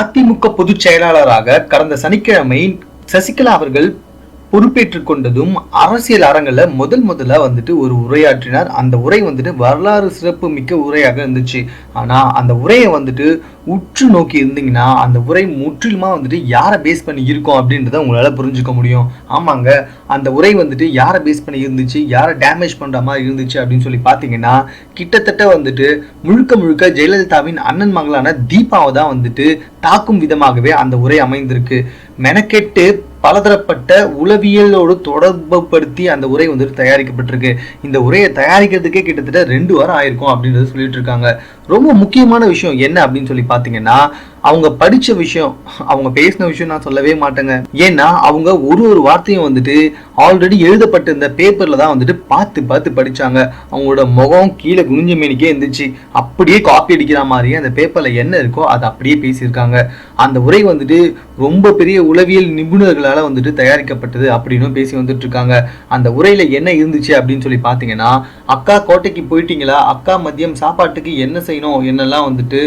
அதிமுக பொதுச் செயலாளராக கடந்த சனிக்கிழமை சசிகலா அவர்கள் பொறுப்பேற்றுக் கொண்டதும் அரசியல் அரங்கில் முதல் முதல்ல வந்துட்டு ஒரு உரையாற்றினார். அந்த உரை வந்துட்டு வரலாறு சிறப்பு மிக்க உரையாக இருந்துச்சு. ஆனா அந்த உரையை வந்துட்டு உற்று நோக்கி இருந்தீங்கன்னா அந்த உரை முற்றிலுமா வந்துட்டு யாரை பேஸ் பண்ணி இருக்கோம் அப்படின்றத உங்களால புரிஞ்சுக்க முடியும். ஆமாங்க அந்த உரை வந்துட்டு யாரை பேஸ் பண்ணி இருந்துச்சு யாரை டேமேஜ் பண்ற மாதிரி இருந்துச்சு அப்படின்னு சொல்லி பார்த்தீங்கன்னா கிட்டத்தட்ட வந்துட்டு முழுக்க முழுக்க ஜெயலலிதாவின் அண்ணன் மகளான தீபாவை தான் வந்துட்டு தாக்கும் விதமாகவே அந்த உரை அமைந்திருக்கு. மெனக்கெட்டு பலதரப்பட்ட உளவியலோடு தொடர்புபடுத்தி அந்த உரை வந்துட்டு தயாரிக்கப்பட்டிருக்கு. இந்த உரையை தயாரிக்கிறதுக்கே கிட்டத்தட்ட ரெண்டு வாரம் ஆயிருக்கும் அப்படின்றது சொல்லிட்டு இருக்காங்க. ரொம்ப முக்கியமான விஷயம் என்ன அப்படின்னு சொல்லி பார்த்தீங்கன்னா அவங்க படிச்ச விஷயம் அவங்க பேசின விஷயம் நான் சொல்லவே மாட்டேங்க. ஏன்னா அவங்க ஒரு ஒரு வார்த்தையும் வந்துட்டு ஆல்ரெடி எழுதப்பட்டிருந்த பேப்பர்ல தான் வந்துட்டு பார்த்து பார்த்து படிச்சாங்க. அவங்களோட முகம் கீழே குனிஞ்ச மேனிக்கே இருந்துச்சு. அப்படியே காப்பி அடிக்கிற மாதிரியே அந்த பேப்பர்ல என்ன இருக்கோ அதை அப்படியே பேசியிருக்காங்க. அந்த உரை வந்துட்டு ரொம்ப பெரிய உளவியல் நிபுணர்களால வந்துட்டு தயாரிக்கப்பட்டது அப்படின்னு பேசி வந்துட்டு இருக்காங்க அந்த உரையில என்ன இருந்துச்சு அப்படின்னு சொல்லி பார்த்தீங்கன்னா அக்கா கோட்டைக்கு போயிட்டீங்களா? அக்கா மதியம் சாப்பாட்டுக்கு என்ன செய்யணும்? என்னெல்லாம் வந்துட்டு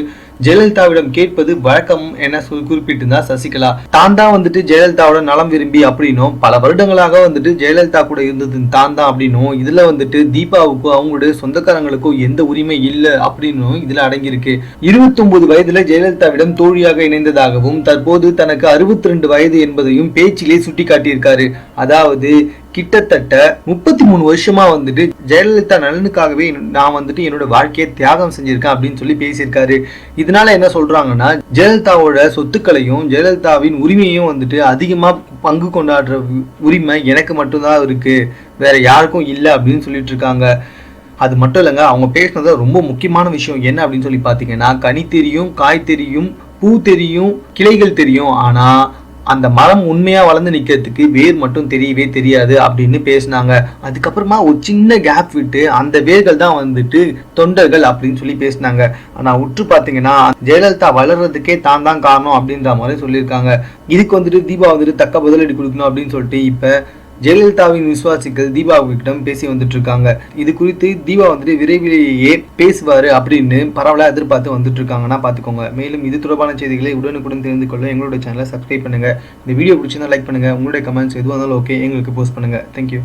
ஜெயலலிதாவிடம் கேட்பது வழக்கம் என சொல் குறிப்பிட்டிருந்தா சசிகலா. தான் தான் வந்துட்டு ஜெயலலிதாவோட நலம் விரும்பி அப்படின்னும் பல வருடங்களாக வந்துட்டு ஜெயலலிதா கூட இருந்தது தான் தான் அப்படின்னும் இதுல வந்துட்டு தீபாவுக்கும் அவங்களுடைய சொந்தக்காரங்களுக்கும் எந்த உரிமை இல்லை அப்படின்னும் இதுல அடங்கியிருக்கு. இருபத்தி ஒன்பது வயதுல ஜெயலலிதாவிடம் தோழியாக இணைந்ததாகவும் தற்போது தனக்கு அறுபத்தி ரெண்டு வயது என்பதையும் பேச்சிலே சுட்டி காட்டியிருக்காரு அதாவது கிட்டத்தட்ட முப்பத்தி மூணு வருஷமா வந்துட்டு ஜெயலலிதா நலனுக்காகவே நான் வந்துட்டு என்னோட வாழ்க்கையை தியாகம் செஞ்சிருக்கேன் அப்படின்னு சொல்லி பேசியிருக்காரு. இதனால என்ன சொல்றாங்கன்னா ஜெயலலிதாவோட சொத்துக்களையும் ஜெயலலிதாவின் உரிமையும் வந்துட்டு அதிகமா பங்கு கொண்டாடுற உரிமை எனக்கு மட்டும்தான் இருக்கு. வேற யாருக்கும் இல்லை அப்படின்னு சொல்லிட்டு இருக்காங்க அது மட்டும் இல்லைங்க அவங்க பேசினது ரொம்ப முக்கியமான விஷயம் என்ன அப்படின்னு சொல்லி பார்த்தீங்கன்னா கனி தெரியும் காய் தெரியும் பூ தெரியும் கிளைகள் தெரியும். ஆனா அந்த மரம் உண்மையாக வளர்ந்து நிற்கிறதுக்கு வேர் மட்டும் தெரியவே தெரியாது அப்படின்னு பேசினாங்க. அதுக்கப்புறமா ஒரு சின்ன கேப் விட்டு அந்த வேர்கள் தான் வந்துட்டு தொண்டர்கள் அப்படின்னு சொல்லி பேசினாங்க. ஆனால் உற்று பார்த்தீங்கன்னா ஜெயலலிதா வளர்றதுக்கே தான் தான் காரணம் அப்படின்ற மாதிரி சொல்லியிருக்காங்க. இதுக்கு வந்துட்டு தீபா வந்துட்டு தக்க பதிலடி கொடுக்கணும் அப்படின்னு சொல்லிட்டு இப்போ ஜெயலலிதாவின் விசுவாசிகள் தீபாவிடம் பேசி வந்துட்டு இருக்காங்க இது குறித்து தீபா வந்துட்டு விரைவிலேயே பேசுவாரு அப்படின்னு பரவலா எதிர்பார்த்து வந்துட்டு இருக்காங்கன்னா பாத்துக்கோங்க மேலும் இது தொடர்பான செய்திகளை உடனுக்குடன் தெரிந்து கொள்ள எங்களோட சேனலை சப்ஸ்கிரைப் பண்ணுங்க. இந்த வீடியோ பிடிச்சிருந்தா லைக் பண்ணுங்க. உங்களுடைய கமெண்ட்ஸ் எதுவாக இருந்தாலும் ஓகே எங்களுக்கு போஸ்ட் பண்ணுங்க. தேங்க்யூ